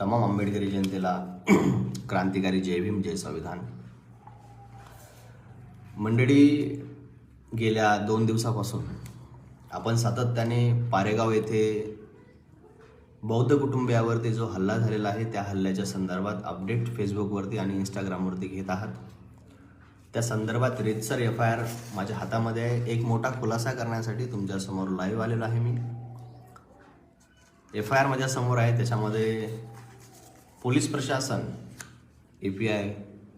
तमाम आंबेडकरी जनतेला क्रांतिकारी जय भीम जय संविधान. मंडळी गेल्या दोन दिवसापासून आपण सातत्याने पारेगाव येथे बौद्ध कुटुंबियावरती जो हल्ला झालेला आहे त्या हल्ल्याच्या संदर्भात अपडेट फेसबुकवरती आणि इंस्टाग्रामवरती घेत आहात. त्या संदर्भात रेतसर एफ आय आर माझ्या हातामध्ये आहे. एक मोठा खुलासा करण्यासाठी तुमच्यासमोर लाईव्ह आलेलो आहे मी. एफ आय आर माझ्यासमोर आहे त्याच्यामध्ये पोलीस प्रशासन ए पी आय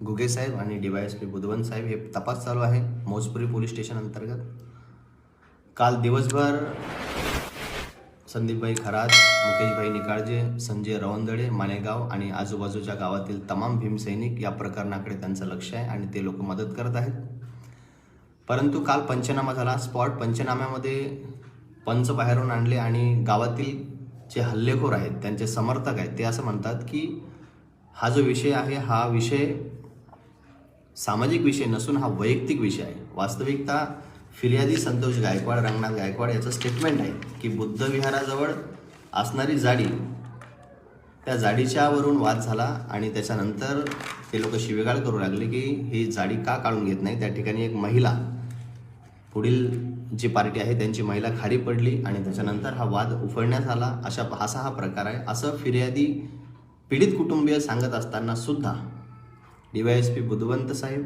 गुगेसाहेब आणि D Y S P Budhwant साहेब हे तपास चालू आहे मौजपुरी पोलीस स्टेशन अंतर्गत. काल दिवसभर संदीपभाई खरात मुकेशभाई निकाळजे संजय रवंदळे मानेगाव आणि आजूबाजूच्या गावातील तमाम भीमसैनिक या प्रकरणाकडे त्यांचं लक्ष आहे आणि ते लोक मदत करत आहेत. परंतु काल पंचनामा झाला. स्पॉट पंचनाम्यामध्ये पंच बाहेरून आणले आणि गावातील जे हल्लेखोर आहेत त्यांचे समर्थक आहेत ते असं म्हणतात की हा जो विषय आहे हा विषय सामाजिक विषय नसून हा वैयक्तिक विषय आहे. वास्तविकता फिर्यादी संतोष गायकवाड रंगनाथ गायकवाड याचं स्टेटमेंट आहे की बुद्ध विहाराजवळ असणारी जाडी त्या जाडीच्यावरून वाद झाला आणि त्याच्यानंतर ते लोक शिवेगाळ करू लागले की ही जाडी का काढून घेत नाही? त्या ठिकाणी एक महिला पुढील जी पार्टी आहे त्यांची महिला खाली पडली आणि त्याच्यानंतर हा वाद उफळण्यात आला. अशा असा हा प्रकार आहे. असं फिर्यादी पीडित कुटुंबीय सांगत असताना सुद्धा D Y S P Budhwant साहेब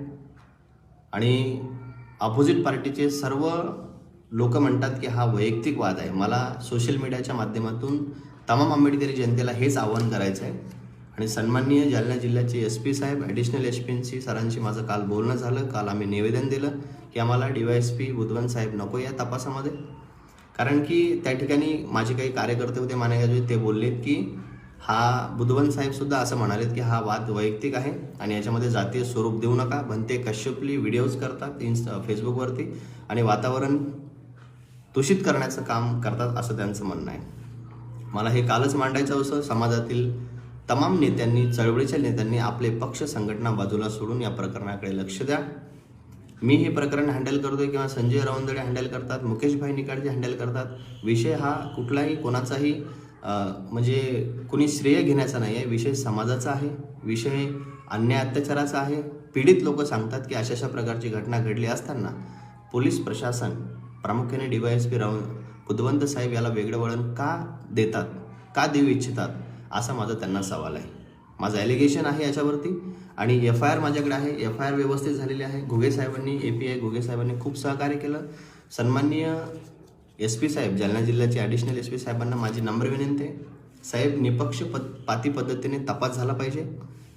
आणि अपोजिट पार्टीचे सर्व लोक म्हणतात की हा वैयक्तिक वाद आहे. मला सोशल मीडियाच्या माध्यमातून तमाम आंबेडकरी जनतेला हेच आव्हान करायचं आहे आणि सन्माननीय जालना जिल्ह्याचे एस पी साहेब ॲडिशनल एस पींशी सरांशी माझं काल बोलणं झालं. काल आम्ही निवेदन दिलं की आम्हाला D Y S P Budhwan साहेब नको या तपासामध्ये. कारण की त्या ठिकाणी माझे काही कार्यकर्ते होते मानेगावचे ते बोललेत की हा बुधवन साहेबसुद्धा असं म्हणालेत की हा वाद वैयक्तिक आहे आणि याच्यामध्ये जातीय स्वरूप देऊ नका. भंते कश्यपली व्हिडिओज करतात इन्स्टा फेसबुकवरती आणि वातावरण दूषित करण्याचं काम करतात असं त्यांचं म्हणणं आहे. मला हे कालच मांडायचं होतं. समाजातील तमाम नेत्यांनी चळवळीच्या नेत्यांनी आपले पक्ष संघटना बाजूला सोडून या प्रकरणाकडे लक्ष द्या. मी हे प्रकरण हँडल करतोय किंवा संजय रावंदळे हँडल करतात मुकेशभाई निकाळजे हँडल करतात. विषय हा कुठलाही कोणाचाही म्हणजे कुणी श्रेय घेण्याचा नाही आहे विषय समाजाचा आहे. विषय अन्याय अत्याचाराचा आहे. पीडित लोक सांगतात की अशा अशा प्रकारची घटना घडली असताना पोलीस प्रशासन प्रामुख्याने D Y S P Rao Budhwant साहेब याला वेगळं वळण का देतात? का देऊ इच्छितात? असा माझा त्यांना सवाल आहे. माझं ॲलिगेशन आहे याच्यावरती आणि एफ आय आर माझ्याकडे आहे. एफ आय आर व्यवस्थित झालेली आहे. घुगे साहेबांनी ए पी आय घुगे साहेबांनी खूप सहकार्य केलं. सन्माननीय एस पी साहेब जालना जिल्ह्याचे ॲडिशनल एस पी साहेबांना माझी नम्र विनंती आहे. साहेब निपक्ष पद पाती पद्धतीने तपास झाला पाहिजे.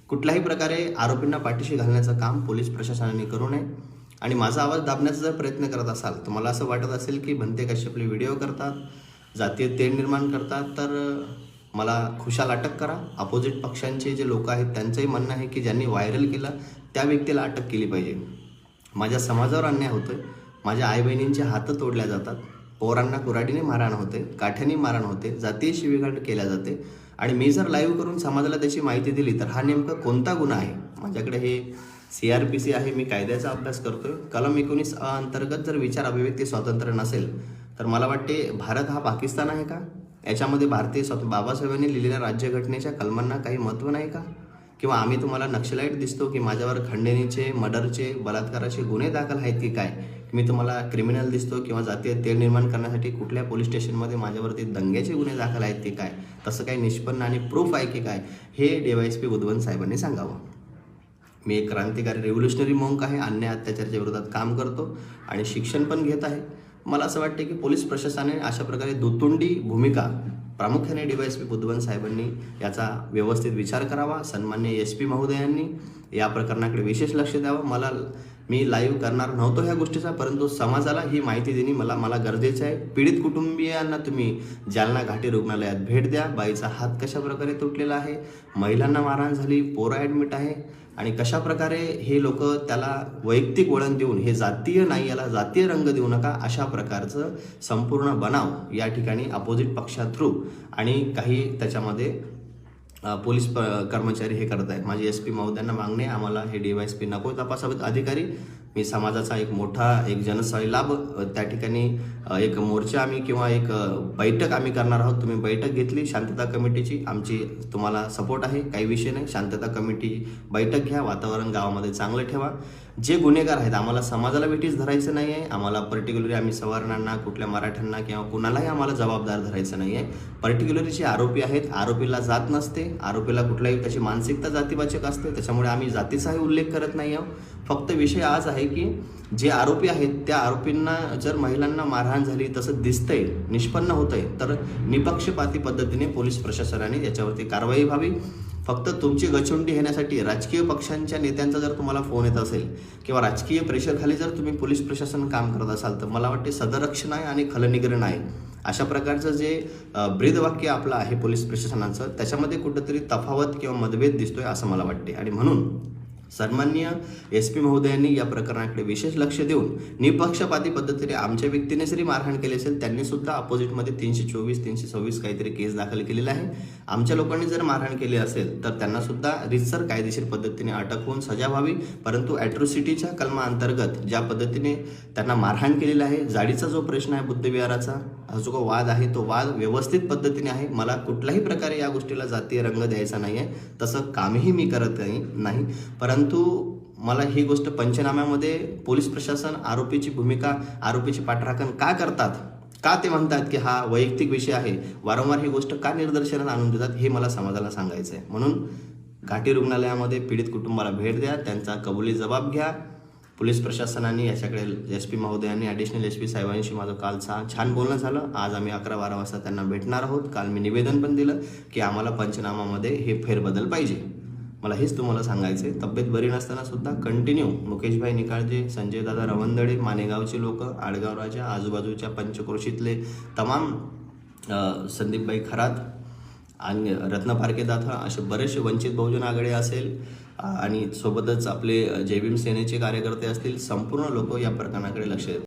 कुठल्याही प्रकारे आरोपींना पाठीशी घालण्याचं काम पोलीस प्रशासनाने करू नये. आणि माझा आवाज दाबण्याचा जर प्रयत्न करत असाल तर मला असं वाटत असेल की भंते कश्यपले व्हिडिओ करतात जातीय तेढ निर्माण करतात तर मला खुशाल अटक करा. अपोजिट पक्षांचे जे लोक आहेत त्यांचंही म्हणणं आहे की ज्यांनी व्हायरल केलं त्या व्यक्तीला अटक केली पाहिजे. माझ्या समाजावर अन्याय होतोय. माझ्या आई बहिणींचे हात तोडल्या जातात. पोरांना कुऱ्हाडीने मारहाण होते काठ्याने मारहाण होते जातीय शिवीगाळ केल्या जाते. आणि मी जर लाईव्ह करून समाजाला त्याची माहिती दिली तर हा नेमका कोणता गुन्हा आहे? माझ्याकडे हे सी आर पी सी आहे मी कायद्याचा अभ्यास करतोय. कलम एकोणीस अंतर्गत जर विचार अभिव्यक्ती स्वातंत्र्य नसेल तर मला वाटते भारत हा पाकिस्तान आहे का? याच्यामध्ये भारतीय स्वत बाबासाहेबांनी लिहिलेल्या राज्यघटनेच्या कलमांना काही महत्त्व नाही का? किंवा आम्ही तुम्हाला नक्षलाईट दिसतो की माझ्यावर खंडणीचे मर्डरचे बलात्काराचे गुन्हे दाखल आहेत की काय? मी तुम्हाला क्रिमिनल दिसतो किंवा जातीय तेल निर्माण करण्यासाठी कुठल्या पोलीस स्टेशनमध्ये माझ्यावरती दंग्याचे गुन्हे दाखल आहेत की काय? तसं काही निष्पन्न आणि प्रूफ आहे की काय? हे डीवायएस पी बुधवंत साहेबांनी सांगावं. मी एक क्रांतिकारी रेव्होल्युशनरी मॉंक आहे अन्याय अत्याचाराच्या विरोधात काम करतो आणि शिक्षण पण घेत आहे. मला असं वाटतं की पोलीस प्रशासनाने अशा प्रकारे दुतुंडी भूमिका प्रामुख्याने D Y S P Buddhwan साहेबांनी याचा व्यवस्थित विचार करावा सन्मान्य एस पी महोदयांनी या प्रकरणाकडे विशेष लक्ष द्यावं. मला मी लाईव्ह करणार नव्हतो ह्या गोष्टीचा परंतु समाजाला ही माहिती देणे मला मला गरजेचं आहे. पीडित कुटुंबियांना तुम्ही जालना घाटी रुग्णालयात भेट द्या. बाईचा हात कशा प्रकारे तुटलेला आहे? महिलांना मारहाण झाली पोरं ॲडमिट आहे. आणि कशा प्रकारे हे लोक त्याला वैयक्तिक वळण देऊन हे जातीय नाही याला जातीय रंग देऊ नका अशा प्रकारचं संपूर्ण बनाव या ठिकाणी अपोजिट पक्षा थ्रू आणि काही त्याच्यामध्ये पोलीस प- कर्मचारी हे करत आहेत माझे एस पी महोदयांना मागणे आम्हाला हे डी वाय एस पी नको तपासावेत अधिकारी. मी समाजाचा एक मोठा एक जनस्थळी लाभ त्या ठिकाणी एक मोर्चा आम्ही किंवा एक बैठक आम्ही करणार आहोत. तुम्ही बैठक घेतली शांतता कमिटीची आमची तुम्हाला सपोर्ट आहे. काही विषय नाही. शांतता कमिटी बैठक घ्या वातावरण गावामध्ये चांगलं ठेवा. जे गुन्हेगार आहेत आम्हाला समाजाला बेटीस धरायचं नाही आहे आम्हाला पर्टिक्युलरली आम्ही सवर्णांना कुठल्या मराठ्यांना किंवा कुणालाही आम्हाला जबाबदार धरायचं नाही आहे पर्टिक्युलरली जे आरोपी आहेत आरोपीला जात नसते. आरोपीला कुठलाही त्याची मानसिकता जातीवाचक असते. त्याच्यामुळे आम्ही जातीचाही उल्लेख करत नाही आहोत. फक्त विषय आज आहे की जे आरोपी आहेत त्या आरोपींना जर महिलांना मारहाण झाली तसं दिसतंय निष्पन्न होतंय तर निपक्षपाती पद्धतीने पोलीस प्रशासनाने याच्यावरती कारवाई व्हावी. फक्त तुमची गचुंडी घेण्यासाठी राजकीय पक्षांच्या नेत्यांचा जर तुम्हाला फोन येत असेल किंवा राजकीय प्रेशरखाली जर तुम्ही पोलीस प्रशासन काम करत असाल तर मला वाटते सदरक्षण आहे आणि खलनिग्रहण आहे अशा प्रकारचं जे ब्रीदवाक्य आपलं आहे पोलीस प्रशासनाचं त्याच्यामध्ये कुठंतरी तफावत किंवा मतभेद दिसतोय असं मला वाटते. आणि म्हणून सन्मान्य एस पी महोदयांनी या प्रकरणाकडे विशेष लक्ष देऊन निपक्षपाती पद्धतीने आमच्या व्यक्तीने जरी मारहाण केली असेल त्यांनी सुद्धा अपोजिटमध्ये तीनशे चोवीस तीनशे सव्वीस काहीतरी केस दाखल केलेला आहे आमच्या लोकांनी जर मारहाण केली असेल तर त्यांना सुद्धा रितसर कायदेशीर पद्धतीने अटक होऊन सजा व्हावी. परंतु ॲट्रोसिटीच्या कलमाअंतर्गत ज्या पद्धतीने त्यांना मारहाण केलेला आहे जाडीचा जो प्रश्न आहे बुद्धविहाराचा हा जो काही वाद आहे तो वाद व्यवस्थित पद्धतीने आहे. मला कुठल्याही प्रकारे या गोष्टीला जातीय रंग द्यायचा नाही आहे तसं कामही मी करत नाही. नाही परंतु मला ही गोष्ट पंचनाम्यामध्ये पोलीस प्रशासन आरोपीची भूमिका आरोपीची पाठराखण का करतात का ते म्हणतात की हा वैयक्तिक विषय आहे वारंवार ही गोष्ट का निदर्शनाला आणून देतात हे मला समाजाला सांगायचं आहे म्हणून घाटी रुग्णालयामध्ये पीडित कुटुंबाला भेट द्या त्यांचा कबुली जबाब घ्या. पोलीस प्रशासनाने याच्याकडे एस पी महोदयांनी ॲडिशनल एस पी साहेबांशी माझं काल छान बोलणं झालं. आज आम्ही अकरा बारा वाजता त्यांना भेटणार आहोत. काल मी निवेदन पण दिलं की आम्हाला पंचनामामध्ये हे फेरबदल पाहिजे. मला हेच तुम्हाला सांगायचं आहे तब्येत बरी नसताना सुद्धा कंटिन्यू मुकेशभाई निकाळजे संजय दादा रवंदडे मानेगावचे लोक आडगाव राजा आजूबाजूच्या पंचक्रोशीतले तमाम संदीपबाई खरात आणि रत्नपारके दाथा असे बरेचसे वंचित बहुजन आघाडी असेल आणि सोबतच आपले जेबीम सेनेचे कार्यकर्ते असतील संपूर्ण लोक या प्रकरणाकडे लक्ष देतात